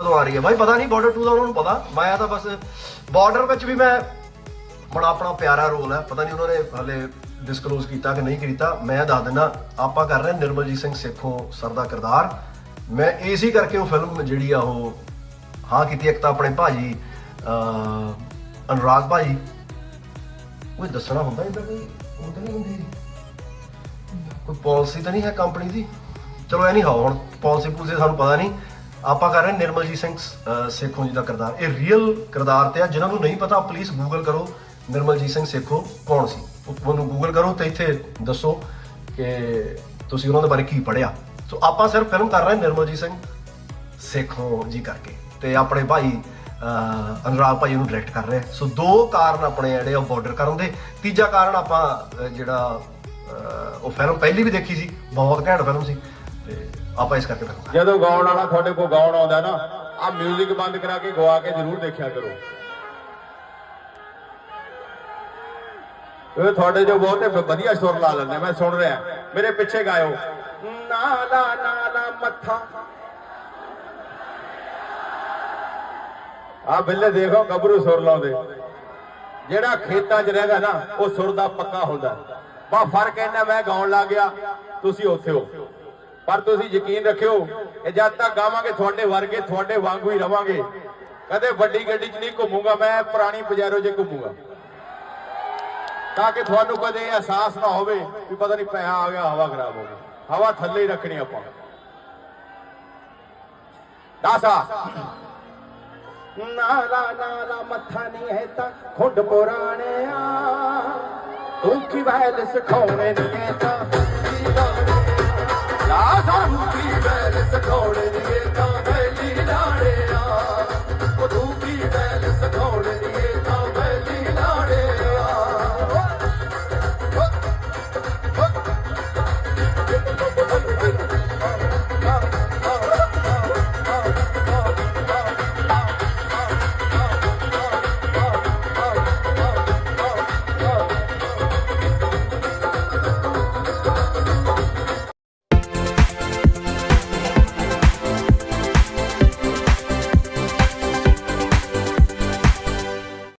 ਕਦੋਂ ਆ ਰਹੀ ਹੈ। ਬਾਈ ਪਤਾ ਨਹੀਂ ਬਾਰਡਰ 2 ਦਾ ਉਹਨਾਂ ਨੂੰ ਪਤਾ। ਮੈਂ ਤਾਂ ਬਸ ਬਾਰਡਰ ਵਿੱਚ ਵੀ ਮੈਂ ਬੜਾ ਆਪਣਾ ਪਿਆਰਾ ਰੋਲ ਹੈ। ਪਤਾ ਨਹੀਂ ਉਹਨਾਂ ਨੇ ਹਲੇ ਡਿਸਕਲੋਜ਼ ਕੀਤਾ ਕਿ ਨਹੀਂ ਕੀਤਾ। ਮੈਂ ਦੱਸ ਦਿੰਦਾ ਆਪਾਂ ਕਰ ਰਹੇ ਨਿਰਮਲਜੀਤ ਸਿੰਘ ਸੇਖੋਂ ਸਰ ਦਾ ਕਿਰਦਾਰ। ਮੈਂ ਇਸੇ ਕਰਕੇ ਉਹ ਫਿਲਮ ਜਿਹੜੀ ਆ ਉਹ ਹਾਂ ਕੀਤੀ ਇੱਕ ਤਾਂ ਆਪਣੇ ਭਾਜੀ ਅਹ, ਅਨੁਰਾਗ ਭਾਜੀ। ਕੋਈ ਦੱਸਣਾ ਹੁੰਦਾ ਇਦਾਂ ਕੋਈ? ਉਹ ਤਾਂ ਨਹੀਂ ਹੁੰਦੀ। ਕੋਈ ਪਾਲਿਸੀ ਤਾਂ ਨਹੀਂ ਹੈ ਕੰਪਨੀ ਦੀ? ਚਲੋ ਐ ਨਹੀਂ ਹਾਂ ਹੁਣ ਪਾਲਿਸੀ ਪੂਸੇ ਸਾਨੂੰ ਪਤਾ ਨਹੀਂ। ਆਪਾਂ ਕਰ ਰਹੇ ਨਿਰਮਲਜੀਤ ਸਿੰਘ ਸੇਖੋਂ ਜੀ ਦਾ ਕਿਰਦਾਰ। ਇਹ ਰੀਅਲ ਕਿਰਦਾਰ ਤੇ ਆ, ਜਿਨ੍ਹਾਂ ਨੂੰ ਨਹੀਂ ਪਤਾ ਪਲੀਜ਼ ਗੂਗਲ ਕਰੋ, ਨਿਰਮਲਜੀਤ ਸਿੰਘ ਸੇਖੋਂ ਕੌਣ ਸੀ। ਉਹ- ਉਹਨੂੰ ਗੂਗਲ ਕਰੋ ਤੇ ਇੱਥੇ ਦੱਸੋ ਕਿ ਤੁਸੀਂ ਉਹਨਾਂ ਦੇ ਬਾਰੇ ਕੀ ਪੜ੍ਹਿਆ। ਸੋ ਆਪਾਂ ਸਿਰਫ ਫਿਲਮ ਕਰ ਰਹੇ ਨਿਰਮਲਜੀਤ ਸਿੰਘ ਸੇਖੋਂ ਜੀ ਕਰਕੇ ਤੇ ਆਪਣੇ ਭਾਈ ਅਨੁਰਾਗ ਭਾਈ ਨੂੰ ਡਾਇਰੈਕਟ ਕਰ ਰਹੇ ਸੋ ਦੋ ਕਾਰਨ ਆਪਣੇ ਜਿਹੜੇ ਉਹ ਬਾਰਡਰ ਕਰਨ ਦੇ। ਤੀਜਾ ਕਾਰਨ ਆਪਾਂ ਜਿਹੜਾ ਉਹ ਫਿਲਮ ਪਹਿਲੀ ਵੀ ਦੇਖੀ ਸੀ, ਬਹੁਤ ਘੈਂਟ ਫਿਲਮ ਸੀ। ਆਪਾਂ ਇਸ ਕਰਕੇ ਫਿਲਮ ਜਦੋਂ ਗਾਉਣ ਵਾਲਾ ਤੁਹਾਡੇ ਕੋਲ ਗਾਉਣ ਆਉਂਦਾ ਨਾ ਆ 뮤직 ਬੰਦ ਕਰਾ ਕੇ ਗਵਾ ਕੇ ਜ਼ਰੂਰ ਦੇਖਿਆ ਕਰੋ। ਇਹ ਤੁਹਾਡੇ ਜੋ ਬਹੁਤੇ ਵਧੀਆ ਸੁਰ ਲਾ ਲੈਂਦੇ, ਮੈਂ ਸੁਣ ਰਿਹਾ। ਮੇਰੇ ਪਿੱਛੇ ਗਾਇਓ। ਨਾਲਾ ਨਾਲਾ ਮੱਥਾ। ਆ ਬਿੱਲੇ ਦੇਖੋ, ਗੱਭਰੂ ਸੁਰ ਲਾਉਂਦੇ। ਜਿਹੜਾ ਖੇਤਾਂ 'ਚ ਰਹਿੰਦਾ ਨਾ, ਉਹ ਸੁਰ ਦਾ ਪੱਕਾ ਹੁੰਦਾ। ਬਾ, ਫ਼ਰਕ ਇਹਨਾਂ ਮੈਂ ਗਾਉਣ ਲੱਗ ਗਿਆ। ਤੁਸੀਂ ਉੱਥੇ ਹੋ। ਪਰ ਤੁਸੀਂ ਯਕੀਨ ਰੱਖਿਓ ਕਿ ਜਦ ਤੱਕ ਗਾਵਾਂਗੇ, ਤੁਹਾਡੇ ਵਰਗੇ, ਤੁਹਾਡੇ ਵਾਂਗੂ ਹੀ ਰਵਾਂਗੇ। ਕਦੇ ਵੱਡੀ ਗੱਡੀ 'ਚ ਨਹੀਂ ਘੁੰਮੂਗਾ, ਮੈਂ ਪੁਰਾਣੀ ਪਜੈਰੋ 'ਚ ਘੁੰਮੂਗਾ। ਤਾਂ ਕਿ ਤੁਹਾਨੂੰ ਕਦੇ ਇਹ ਅਹਿਸਾਸ ਨਾ ਹੋਵੇ ਵੀ ਪਤਾ ਨਹੀਂ ਪੈਸਾ ਆ ਗਿਆ, ਹਵਾ ਖਰਾਬ ਹੋ ਗਈ। ਹਵਾ ਥੱਲੇ ਹੀ ਰੱਖਣੀ ਆਪਾਂ। ਦਾਸਾ। ਨਾਲਾ ਨਾਲਾ ਮੱਥਾ ਨਹੀਂ ਹੈ ਤਾਂ ਖੁੱਡ ਪੁਰਾਣਿਆ। ਤੂੰ ਕੀ ਵੈਲ ਸਿਖਾਉਣੇ ਨਹੀਂ ਹੈ ਤਾਂ